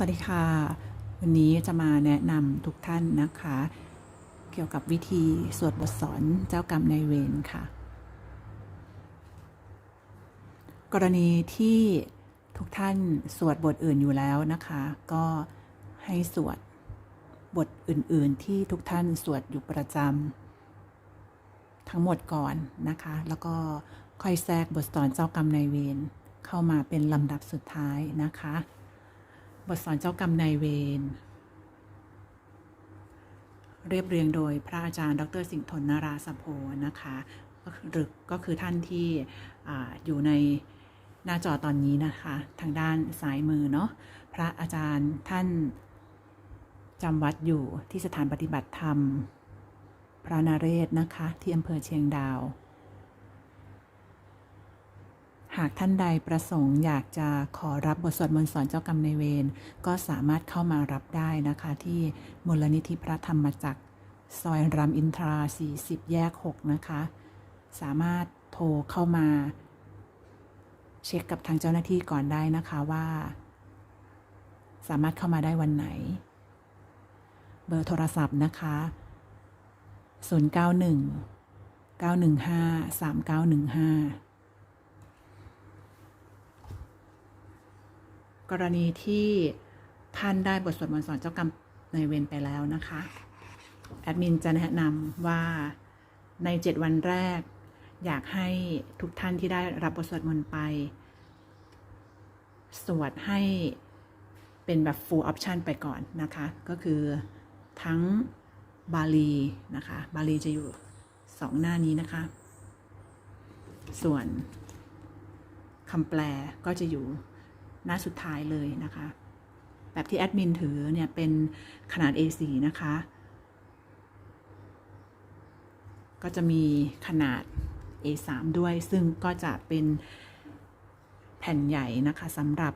สวัสดีค่ะ วันนี้จะมาแนะนำทุกท่านนะคะ เกี่ยวกับวิธีสวดบทสอนเจ้ากรรมนายเวรค่ะ กรณีที่ทุกท่านสวดบทอื่นอยู่แล้วนะคะ ก็ให้สวดบทอื่น ๆ ที่ทุกท่านสวดอยู่ประจำทั้งหมดก่อนนะคะ แล้วก็ค่อยแทรกบทสอนเจ้ากรรมนายเวรเข้ามาเป็นลำดับสุดท้ายนะคะ บทสอนเจ้ากรรมนายเวร เรียบเรียงโดยพระอาจารย์ ดร สิงห์ทนนาราสโพนะคะหรือก็คือท่านที่ออยู่ในหน้าจอตอนนี้นะคะ ทางด้านซ้ายมือเนาะพระอาจารย์ท่านจำวัดอยู่ที่สถานปฏิบัติธรรม พระนาเรศนะคะ ที่อำเภอเชียงดาว หากท่านใดประสงค์อยากจะขอรับบทสวดมนต์สอนเจ้ากรรมในเวรก็สามารถเข้ามารับได้นะคะ ที่มูลนิธิพระธรรมจักรซอยรามอินทรา 40 แยก 6 นะคะ สามารถโทรเข้ามา เช็คกับทางเจ้าหน้าที่ก่อนได้นะคะว่า สามารถเข้ามาได้วันไหน เบอร์โทรศัพท์นะคะ 091 915 3915 กรณีที่ท่านได้บทสวดมนต์สอนเจ้ากรรมในเวรไปแล้วนะคะ แอดมินจะแนะนำว่าใน 7 วันแรก อยากให้ทุกท่านที่ได้รับบทสวดมนต์ไป สวดให้เป็นแบบ full option ไปก่อนนะคะ ก็คือทั้งบาลีนะคะ บาลีจะอยู่สองหน้านี้นะคะ ส่วนคำแปลก็จะอยู่ หน้าสุดท้ายเลยนะคะ แบบที่แอดมินถือเนี่ยเป็นขนาด A4 นะคะ ก็จะมีขนาด A3 ด้วย ซึ่งก็จะเป็นแผ่นใหญ่นะคะสำหรับ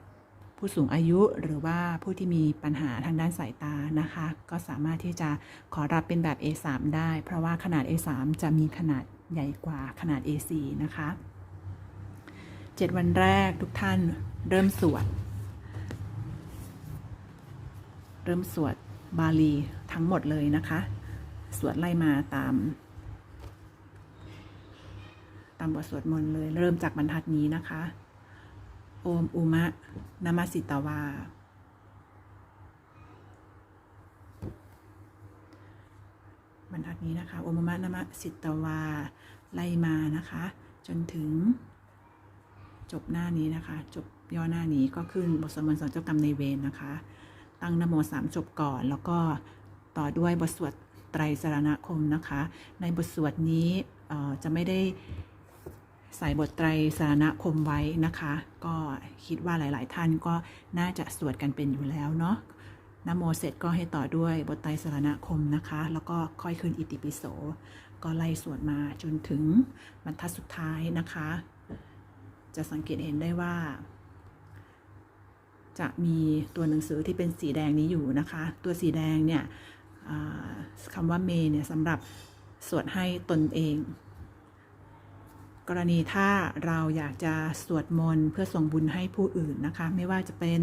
ผู้สูงอายุหรือว่าผู้ที่มีปัญหาทางด้านสายตานะคะ ก็สามารถที่จะขอรับเป็นแบบ A3 ได้ เพราะว่าขนาด A3 จะมีขนาดใหญ่กว่าขนาด A4 นะคะ 7 วันแรกทุกท่าน เริ่มสวด เริ่มสวดบาลีทั้งหมดเลยนะคะ สวดไล่มาตาม ตามบทสวดมนต์เลย เริ่มจากบรรทัดนี้นะคะ โอมอุมะนามาสิตวา บรรทัดนี้นะคะ โอมอุมะนามาสิตวา ไล่มานะคะ จนถึงจบหน้านี้นะคะ จบ ย่อหน้านี้ก็ขึ้นบทสวดมนต์สอนเจ้ากรรมในเวรนะคะ ตั้งนโมสามจบก่อน แล้วก็ต่อด้วยบทสวดไตรสารณคมนะคะ ในบทสวดนี้จะไม่ได้ใส่บทไตรสารณคมไว้นะคะ ก็คิดว่าหลาย ๆ ท่านก็น่าจะสวดกันเป็นอยู่แล้วเนาะนโมเสร็จก็ให้ต่อด้วยบทไตรสารณคมนะคะ แล้วก็ค่อยขึ้นอิติปิโส ก็ไล่สวดมาจนถึงบรรทัดสุดท้ายนะคะ จะสังเกตเห็นได้ว่า จะมีตัวหนังสือที่เป็นสีแดงนี้อยู่นะคะ ตัวสีแดงเนี่ยคำว่าเมเนี่ยสำหรับสวดให้ตนเอง กรณีถ้าเราอยากจะสวดมนต์เพื่อส่งบุญให้ผู้อื่นนะคะ ไม่ว่าจะเป็น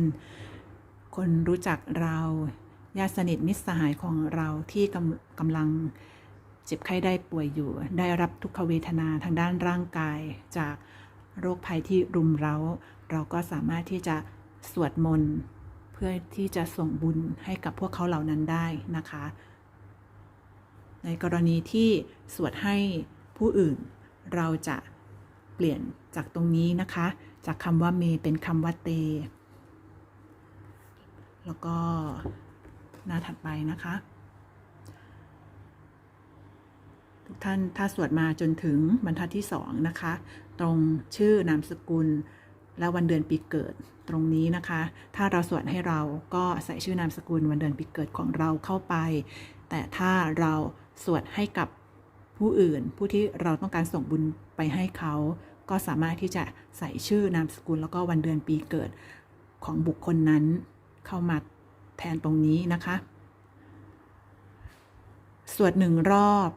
คนรู้จักเราญาติสนิทมิตรสหายของเราที่กำกำลังเจ็บไข้ได้ป่วยอยู่ ได้รับทุกขเวทนาทางด้านร่างกายจากโรคภัยที่รุมเร้า เราก็สามารถที่จะ สวดมนต์เพื่อที่จะส่งบุญให้กับพวกเขาเหล่านั้นได้นะคะ ในกรณีที่สวดให้ผู้อื่นเราจะเปลี่ยนจากตรงนี้นะคะ จากคำว่าเมเป็นคำว่าเต แล้วก็หน้าถัดไปนะคะ ทุกท่านถ้าสวดมาจนถึงบรรทัดที่สองนะคะ ตรงชื่อนามสกุล และวันเดือนปีเกิดตรงนี้นะคะ ถ้าเราสวดให้เราก็ใส่ชื่อนามสกุลวันเดือนปีเกิดของเราเข้าไป แต่ถ้าเราสวดให้กับผู้อื่น ผู้ที่เราต้องการส่งบุญไปให้เขา ก็สามารถที่จะใส่ชื่อนามสกุล แล้วก็วันเดือนปีเกิดของบุคคลนั้นเข้ามาแทนตรงนี้นะคะ สวดหนึ่งรอบ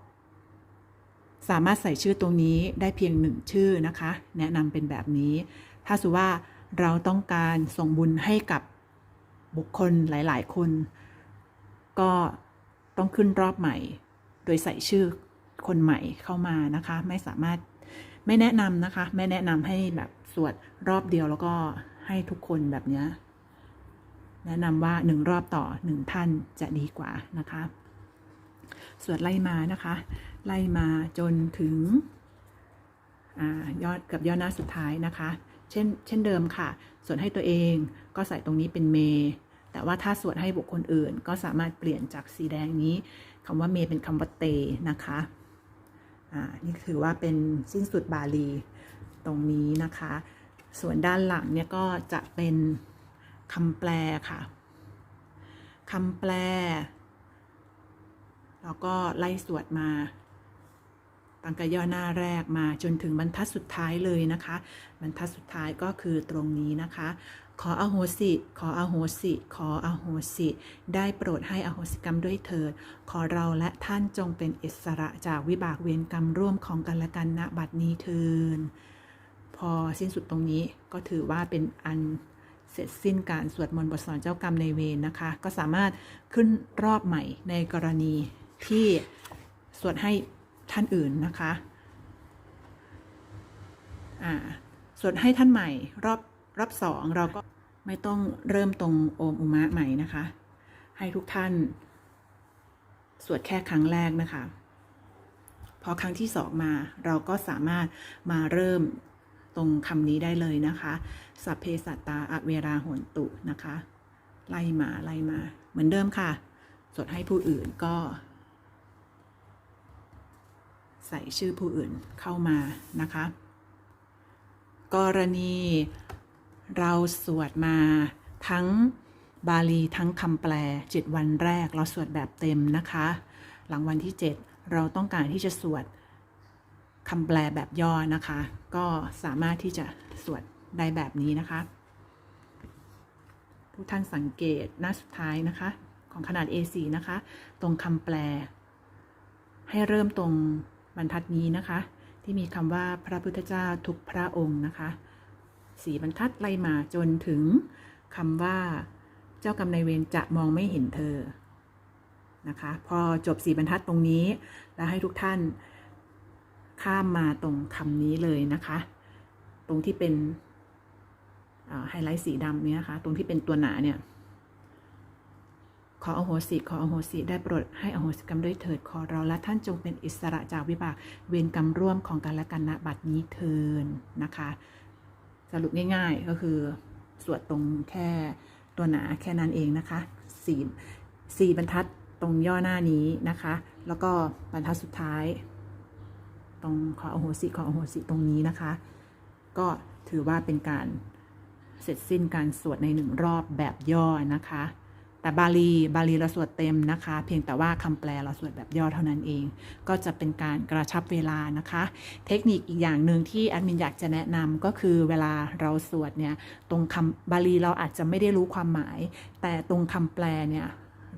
สามารถใส่ชื่อตรงนี้ได้เพียงหนึ่งชื่อนะคะ แนะนำเป็นแบบนี้ ถ้าสมมติว่าเราต้องการส่งบุญให้กับบุคคลหลาย ๆ คน ก็ต้องขึ้นรอบใหม่ โดยใส่ชื่อคนใหม่เข้ามานะคะ ไม่สามารถไม่แนะนำนะคะ ไม่แนะนำให้แบบสวดรอบเดียวแล้วก็ให้ทุกคนแบบเนี้ยแนะนำว่าหนึ่งรอบต่อหนึ่งท่านจะดีกว่านะคะ สวดไล่มานะคะ ไล่มาจนถึงอยอดกับยอดหน้าสุดท้ายนะคะ เช่นเช่นเดิมค่ะ สวดให้ตัวเองก็ใส่ตรงนี้เป็นเม แต่ว่าถ้าสวดให้บุคคลอื่น ก็สามารถเปลี่ยนจากสีแดงนี้คำว่าเมเป็นคำว่าเตนะคะอ่านี่ถือว่าเป็นสิ้นสุดบาลีตรงนี้นะคะ ส่วนด้านหลังเนี่ยก็จะเป็นคำแปลค่ะคำแปล แล้วก็ไล่สวดมา ตั้งแต่ย่อหน้าแรกมาจนถึงบรรทัดสุดท้ายเลยนะคะ บรรทัดสุดท้ายก็คือตรงนี้นะคะ ขออโหสิ ขออโหสิ ขออโหสิ ได้โปรดให้อโหสิกรรมด้วยเถิด ขอเราและท่านจงเป็นอิสระจากวิบากเวรกรรมร่วมของกันและกันณบัดนี้เทินพอสิ้นสุดตรงนี้ก็ถือว่าเป็นอันเสร็จสิ้นการสวดมนต์บทสอนเจ้ากรรมในเวรนะคะ ก็สามารถขึ้นรอบใหม่ในกรณีที่สวดให้ ท่านอื่นนะคะอ่าสวดให้ท่านใหม่รอบรอบสองเราก็ไม่ต้องเริ่มตรงโอมอุมะใหม่นะคะ ให้ทุกท่าน สวดแค่ครั้งแรกนะคะ พอครั้งที่สองมาเราก็สามารถมาเริ่มตรงคำนี้ได้เลยนะคะสัพเพสัตตาอเวราโหนตุนะคะ ไล่มาไล่มา เหมือนเดิมค่ะ สวดให้ผู้อื่นก็ ใส่ชื่อผู้อื่นเข้ามานะคะ กรณีเราสวดมาทั้งบาลีทั้งคำแปล 7 วันแรกเราสวดแบบเต็มนะคะ หลังวันที่ 7 เราต้องการที่จะสวดคำแปลแบบย่อนะคะ ก็สามารถที่จะสวดได้แบบนี้นะคะ ทุกท่านสังเกตหน้าสุดท้ายนะคะ ของขนาด A4 นะคะ ตรงคำแปล ให้เริ่มตรง บรรทัดนี้นะคะ ที่มีคำว่าพระพุทธเจ้าทุกพระองค์นะคะสีบรรทัดไล่มาจนถึงคำว่า เจ้ากรรมนายเวรจะมองไม่เห็นเธอนะคะ พอจบสีบรรทัดตรงนี้ แล้วให้ทุกท่านข้ามมาตรงคำนี้เลยนะคะ ตรงที่เป็นไฮไลท์สีดำเนี่ยนะคะตรงที่เป็นตัวหนาเนี่ย ขออโหสิขออโหสิได้โปรดให้อโหสิกรรมด้วยเถิดขอเราและท่านจงเป็นอิสระจากวิบากเวรกรรมร่วมของกันและกันณบัดนี้เทินนะคะ สรุปง่ายๆก็คือสวดตรงแค่ตัวหนาแค่นั้นเองนะคะสี่สี่บรรทัดตรงย่อหน้านี้นะคะ แล้วก็บรรทัดสุดท้าย ตรงขออโหสิขออโหสิตรงนี้นะคะ ก็ถือว่าเป็นการเสร็จสิ้นการสวดในหนึ่งรอบแบบย่อนะคะ แต่บาลีบาลีเราสวดเต็มนะคะ เพียงแต่ว่าคำแปลเราสวดแบบย่อเท่านั้นเอง ก็จะเป็นการกระชับเวลานะคะ เทคนิคอีกอย่างหนึ่งที่แอดมินอยากจะแนะนำก็คือเวลาเราสวดเนี่ยตรงคำบาลีเราอาจจะไม่ได้รู้ความหมาย แต่ตรงคำแปลเนี่ย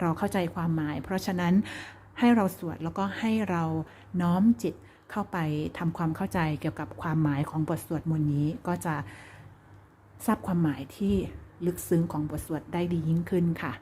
เราเข้าใจความหมาย เพราะฉะนั้นให้เราสวดแล้วก็ให้เราน้อมจิตเข้าไปทำความเข้าใจเกี่ยวกับความหมายของบทสวดมนต์นี้ก็จะทราบความหมายที่ลึกซึ้งของบทสวดได้ดียิ่งขึ้นค่ะ